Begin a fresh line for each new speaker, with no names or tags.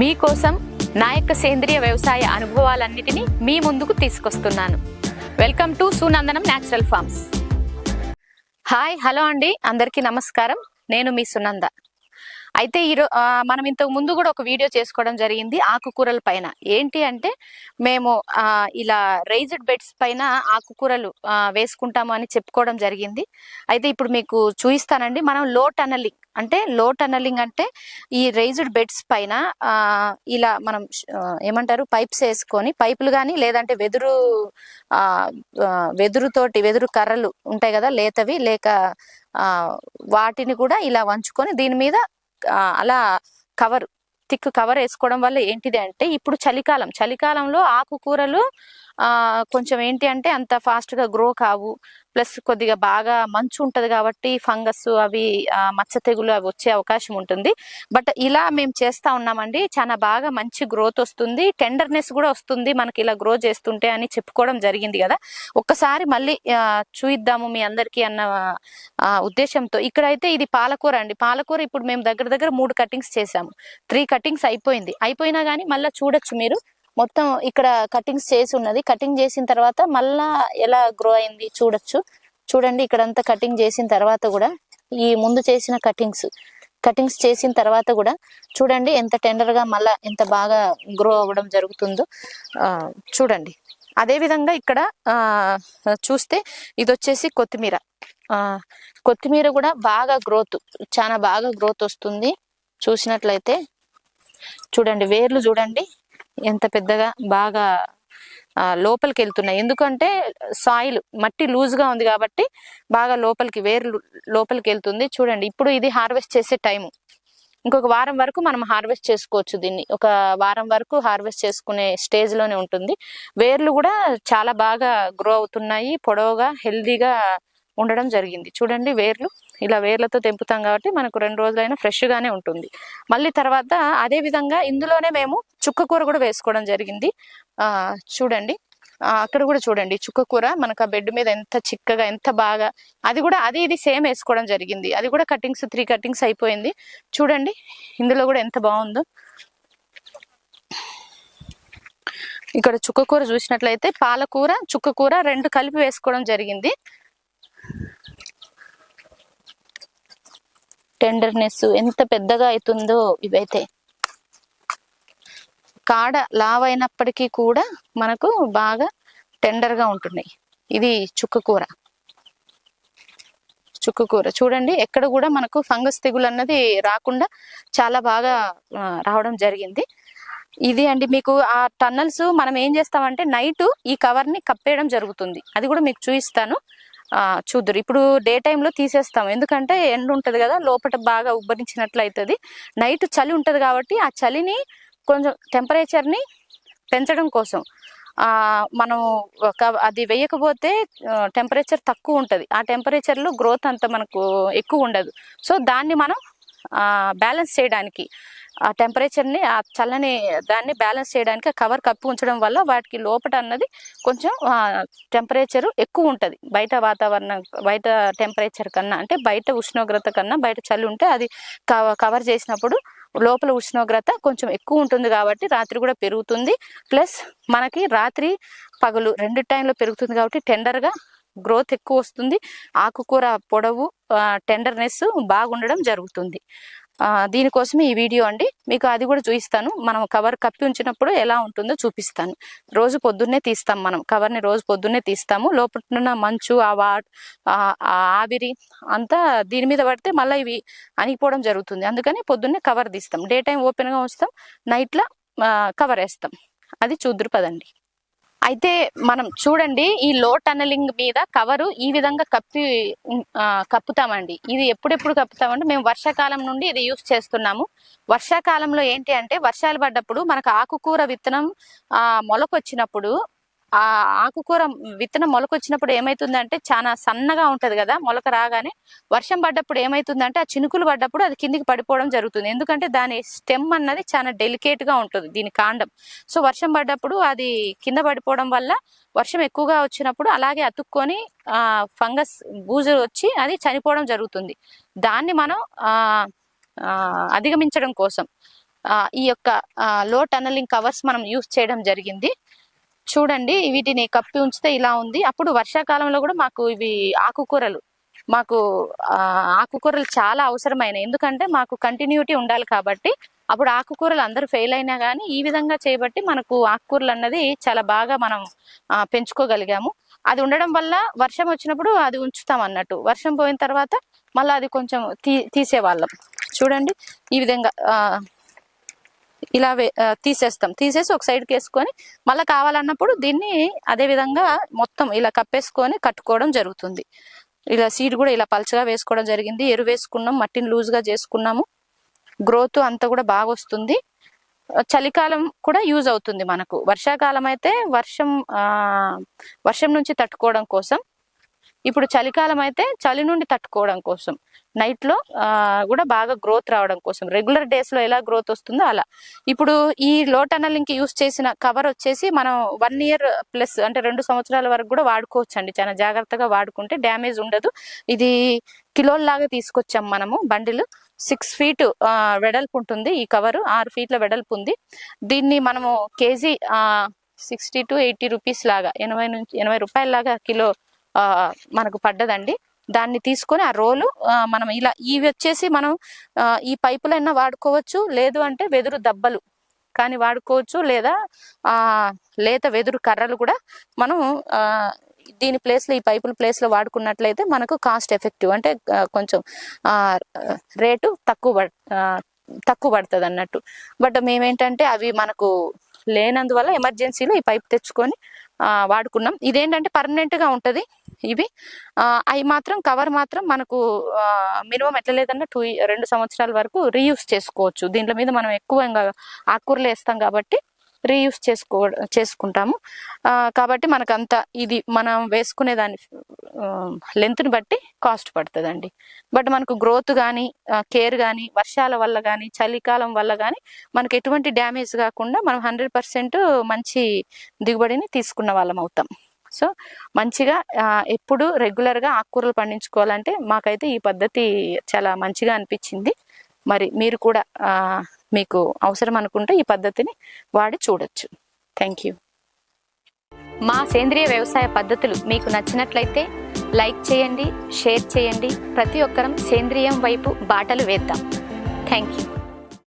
మీకోసం నా యొక్క సేంద్రియ వ్యవసాయ అనుభవాలన్నిటినీ మీ ముందుకు తీసుకొస్తున్నాను. Welcome to Sunandanam natural farms. Hi hello అండి. అందరికీ నమస్కారం. నేను మీ సునంద. అయితే ఈరో మనం ఇంతకు ముందు కూడా ఒక వీడియో చేసుకోవడం జరిగింది ఆకుకూరల పైన. ఏంటి అంటే మేము ఇలా రైజ్డ్ బెడ్స్ పైన ఆకుకూరలు వేసుకుంటాము అని చెప్పుకోవడం జరిగింది. అయితే ఇప్పుడు మీకు చూపిస్తానండి మనం లో టనలింగ్ అంటే లో టనలింగ్ అంటే ఈ రైజ్డ్ బెడ్స్ పైన ఇలా మనం ఏమంటారు? పైప్స్ వేసుకొని పైపులు కానీ లేదంటే వెదురు ఆ, వెదురుతోటి వెదురు కర్రలు ఉంటాయి కదా లేతవి లేక వాటిని కూడా ఇలా వంచుకొని దీని మీద అలా కవర్ థిక్ కవర్ వేసుకోవడం వల్ల ఏంటిది అంటే ఇప్పుడు చలికాలం చలికాలంలో ఆకుకూరలు ఆ కొంచెం ఏంటి అంటే అంత ఫాస్ట్గా గ్రో కావు. ప్లస్ కొద్దిగా బాగా మంచు ఉంటుంది కాబట్టి ఫంగస్ అవి మచ్చ తెగులు అవి వచ్చే అవకాశం ఉంటుంది. బట్ ఇలా మేము చేస్తా ఉన్నామండి. చాలా బాగా మంచి గ్రోత్ వస్తుంది. టెండర్నెస్ కూడా వస్తుంది మనకి ఇలా గ్రో చేస్తుంటే అని చెప్పుకోవడం జరిగింది కదా. ఒక్కసారి మళ్ళీ చూయిద్దాము మీ అందరికీ అన్న ఆ, ఉద్దేశంతో. ఇక్కడైతే ఇది పాలకూర అండి. పాలకూర ఇప్పుడు మేము దగ్గర దగ్గర మూడు కటింగ్స్ చేసాము త్రీ కటింగ్స్ అయిపోయింది. అయిపోయినా కానీ మళ్ళీ చూడొచ్చు మీరు. మొత్తం ఇక్కడ కటింగ్స్ చేసి ఉన్నది. కటింగ్ చేసిన తర్వాత మళ్ళా ఎలా గ్రో అయింది చూడొచ్చు. చూడండి ఇక్కడంతా కటింగ్ చేసిన తర్వాత కూడా ఈ ముందు చేసిన కటింగ్స్. కటింగ్స్ చేసిన తర్వాత కూడా చూడండి ఎంత టెండర్గా మళ్ళా ఎంత బాగా గ్రో అవ్వడం జరుగుతుందో. చూడండి. అదే విధంగా ఇక్కడ చూస్తే ఇది వచ్చేసి కొత్తిమీర. కొత్తిమీర కూడా బాగా గ్రోత్ చాలా బాగా గ్రోత్ వస్తుంది. చూసినట్లయితే చూడండి వేర్లు చూడండి. ఎంత పెద్దగా బాగా లోపలికి వెళ్తున్నాయి ఎందుకంటే సాయిల్ మట్టి లూజ్గా ఉంది కాబట్టి బాగా లోపలికి వేర్లు లోపలికి వెళ్తుంది చూడండి ఇప్పుడు ఇది హార్వెస్ట్ చేసే టైం ఇంకొక వారం వరకు మనం హార్వెస్ట్ చేసుకోవచ్చు దీన్ని. ఒక వారం వరకు హార్వెస్ట్ చేసుకునే స్టేజ్లోనే ఉంటుంది. వేర్లు కూడా చాలా బాగా గ్రో అవుతున్నాయి. పొడవుగా హెల్దీగా ఉండడం జరిగింది. చూడండి వేర్లు. ఇలా వేర్లతో తెంపుతాం కాబట్టి మనకు రెండు రోజులైనా ఫ్రెష్ గానే ఉంటుంది. మళ్ళీ తర్వాత అదే విధంగా ఇందులోనే మేము చుక్క కూర కూడా వేసుకోవడం జరిగింది. చూడండి. అక్కడ కూడా చూడండి. చుక్క కూర మనకు ఆ బెడ్ మీద ఎంత చిక్కగా ఎంత బాగా అది కూడా అది ఇది సేమ్ వేసుకోవడం జరిగింది. అది కూడా కటింగ్స్ త్రీ కటింగ్స్ అయిపోయింది. చూడండి. ఇందులో కూడా ఎంత బాగుందో. ఇక్కడ చుక్కకూర చూసినట్లయితే పాలకూర చుక్కకూర రెండు కలిపి వేసుకోవడం జరిగింది. టెండర్నెస్ ఎంత పెద్దగా అవుతుందో ఇవైతే. కాడ లావ్ అయినప్పటికీ కూడా మనకు బాగా టెండర్గా ఉంటున్నాయి. ఇది చుక్కకూర చుక్కకూర చూడండి ఎక్కడ కూడా మనకు ఫంగస్ తెగులు అన్నది రాకుండా చాలా బాగా రావడం జరిగింది. ఇది అండి మీకు ఆ టన్నల్స్ మనం ఏం చేస్తామంటే నైట్ ఈ కవర్ని కప్పేయడం జరుగుతుంది. అది కూడా మీకు చూపిస్తాను. చూద్దరు. ఇప్పుడు డే టైంలో తీసేస్తాం. ఎందుకంటే ఎండ ఉంటుంది కదా లోపల బాగా ఉబ్బరించినట్లు అవుతుంది నైట్ చలి ఉంటుంది కాబట్టి ఆ చలిని కొంచెం టెంపరేచర్ని పెంచడం కోసం. మనం ఒక అది వేయకపోతే టెంపరేచర్ తక్కువ ఉంటుంది. ఆ టెంపరేచర్లో గ్రోత్ అంత మనకు ఎక్కువ ఉండదు. సో దాన్ని మనం బ్యాలెన్స్ చేయడానికి. ఆ టెంపరేచర్ని ఆ చల్లని దాన్ని బ్యాలెన్స్ చేయడానికి ఆ కవర్ కప్పి ఉంచడం వల్ల వాటికి లోపల అన్నది కొంచెం టెంపరేచర్ ఎక్కువ ఉంటుంది. బయట వాతావరణం బయట టెంపరేచర్ కన్నా అంటే బయట ఉష్ణోగ్రత కన్నా బయట చలి ఉంటే అది కవర్ చేసినప్పుడు లోపల ఉష్ణోగ్రత కొంచెం ఎక్కువ ఉంటుంది కాబట్టి రాత్రి కూడా పెరుగుతుంది. ప్లస్ మనకి రాత్రి పగలు రెండు టైంలో పెరుగుతుంది కాబట్టి టెండర్గా గ్రోత్ ఎక్కువ వస్తుంది. ఆకుకూర పొడవు టెండర్నెస్ బాగుండడం జరుగుతుంది. దీనికోసమే ఈ వీడియో అండి. మీకు అది కూడా చూపిస్తాను. మనం కవర్ కప్పి ఉంచినప్పుడు ఎలా ఉంటుందో చూపిస్తాను. రోజు పొద్దున్నే తీస్తాం మనం. కవర్ని రోజు పొద్దున్నే తీస్తాము. లోపల మంచు ఆ వా ఆ ఆవిరి అంతా దీని మీద పడితే మళ్ళీ ఇవి అణిగిపోవడం జరుగుతుంది. అందుకని పొద్దున్నే కవర్ తీస్తాం. డే టైం ఓపెన్గా ఉంచుతాం. నైట్లో కవర్ వేస్తాం. అది చూద్దురు పదండి. అయితే మనం చూడండి ఈ లో టనలింగ్ మీద కవరు ఈ విధంగా కప్పి కప్పుతామండి. ఇది ఎప్పుడెప్పుడు కప్పుతామంటే మేము వర్షాకాలం నుండి ఇది యూస్ చేస్తున్నాము. వర్షాకాలంలో ఏంటి అంటే వర్షాలు పడ్డప్పుడు మనకు ఆకుకూర విత్తనం మొలకొచ్చినప్పుడు ఆ ఆకుకూర విత్తనం మొలకొచ్చినప్పుడు ఏమైతుందంటే చాలా సన్నగా ఉంటది కదా మొలక రాగానే వర్షం పడ్డప్పుడు ఏమైతుందంటే ఆ చినుకులు పడ్డప్పుడు అది కిందికి పడిపోవడం జరుగుతుంది. ఎందుకంటే దాని స్టెమ్ అన్నది చాలా డెలికేట్గా ఉంటుంది దీని కాండం. సో వర్షం పడ్డప్పుడు అది కింద పడిపోవడం వల్ల వర్షం ఎక్కువగా వచ్చినప్పుడు అలాగే అతుక్కొని ఆ ఫంగస్ బూజు వచ్చి అది చనిపోవడం జరుగుతుంది. దాన్ని మనం ఆ అధిగమించడం కోసం ఈ యొక్క లో టనలింగ్ కవర్స్ మనం యూస్ చేయడం జరిగింది. చూడండి వీటిని కప్పి ఉంచితే ఇలా ఉంది. అప్పుడు వర్షాకాలంలో కూడా మాకు ఇవి ఆకుకూరలు మాకు ఆకుకూరలు చాలా అవసరమైన ఎందుకంటే మాకు కంటిన్యూటీ ఉండాలి కాబట్టి అప్పుడు ఆకుకూరలు అందరూ ఫెయిల్ అయినా కానీ ఈ విధంగా చేయబట్టి మనకు ఆకుకూరలు అన్నది చాలా బాగా మనం పెంచుకోగలిగాము. అది ఉండడం వల్ల వర్షం వచ్చినప్పుడు అది ఉంచుతాం అన్నట్టు. వర్షం పోయిన తర్వాత మళ్ళీ అది కొంచెం తీ తీసేవాళ్ళం. చూడండి ఈ విధంగా ఆ, ఇలా తీసేస్తాం. తీసేసి ఒక సైడ్కి వేసుకొని మళ్ళీ కావాలన్నప్పుడు దీన్ని అదే విధంగా మొత్తం ఇలా కప్పేసుకొని కట్టుకోవడం జరుగుతుంది. ఇలా సీడ్ కూడా ఇలా పలచగా వేసుకోవడం జరిగింది. ఎరువు వేసుకున్నాం మట్టిని లూజ్గా చేసుకున్నాము. గ్రోత్ అంతా కూడా బాగా వస్తుంది. చలికాలం కూడా యూజ్ అవుతుంది మనకు. వర్షాకాలం అయితే వర్షం వర్షం నుంచి తట్టుకోవడం కోసం ఇప్పుడు చలికాలం అయితే చలి నుండి తట్టుకోవడం కోసం నైట్లో కూడా బాగా గ్రోత్ రావడం కోసం రెగ్యులర్ డేస్లో ఎలా గ్రోత్ వస్తుందో అలా. ఇప్పుడు ఈ లో టనలింగ్ యూస్ చేసిన కవర్ వచ్చేసి మనం వన్ ఇయర్ ప్లస్ అంటే రెండు సంవత్సరాల వరకు కూడా వాడుకోవచ్చు అండి చాలా జాగ్రత్తగా వాడుకుంటే డ్యామేజ్ ఉండదు. ఇది కిలోల్లాగా తీసుకొచ్చాం మనము బండిలు. సిక్స్ ఫీట్ వెడల్పు ఉంటుంది ఈ కవర్ ఆరు ఫీట్ల వెడల్పు ఉంది. దీన్ని మనము KG sixty to eighty rupees లాగా ఎనభై నుంచి ఎనభై రూపాయల లాగా కిలో మనకు పడ్డదండి. దాన్ని తీసుకొని ఆ రోలు మనం ఇలా ఇవి వచ్చేసి మనం ఈ పైపులైనా వాడుకోవచ్చు. లేదు అంటే వెదురు దబ్బలు కానీ వాడుకోవచ్చు. లేదా లేత వెదురు కర్రలు కూడా మనం దీని ప్లేస్లో ఈ పైపుల ప్లేస్లో వాడుకున్నట్లయితే మనకు కాస్ట్ ఎఫెక్టివ్. అంటే కొంచెం రేటు తక్కువ తక్కువ పడుతుంది అన్నట్టు. బట్ మేమేంటంటే అవి మనకు లేనందువల్ల ఎమర్జెన్సీలో ఈ పైప్ తెచ్చుకొని వాడుకున్నాం. ఇదేంటంటే పర్మనెంట్గా ఇవి. అవి మాత్రం కవర్ మాత్రం మనకు మినిమం ఎట్లా లేదన్నా టూ రెండు సంవత్సరాల వరకు రీయూస్ చేసుకోవచ్చు. దీంట్లో మీద మనం ఎక్కువ ఇంకా ఆకుకూరలు వేస్తాం కాబట్టి రీయూస్ చేసుకో చేసుకుంటాము. కాబట్టి మనకు అంత ఇది మనం వేసుకునే దాని లెంత్ని బట్టి కాస్ట్ పడుతుందండి. బట్ మనకు గ్రోత్ కానీ కేర్ కానీ వర్షాల వల్ల కానీ చలికాలం వల్ల కానీ మనకు ఎటువంటి డ్యామేజ్ కాకుండా మనం హండ్రెడ్ పర్సెంట్ మంచి దిగుబడిని తీసుకున్న వాళ్ళం అవుతాం. సో మంచిగా ఎప్పుడు రెగ్యులర్గా ఆకుకూరలు పండించుకోవాలంటే మాకైతే ఈ పద్ధతి చాలా మంచిగా అనిపించింది. మరి మీరు కూడా మీకు అవసరం అనుకుంటే ఈ పద్ధతిని వాడి చూడొచ్చు. Thank you. మా సేంద్రియ వ్యవసాయ పద్ధతులు మీకు నచ్చినట్లయితే లైక్ చేయండి షేర్ చేయండి. ప్రతి ఒక్కరం సేంద్రియం వైపు బాటలు వేద్దాం. Thank you.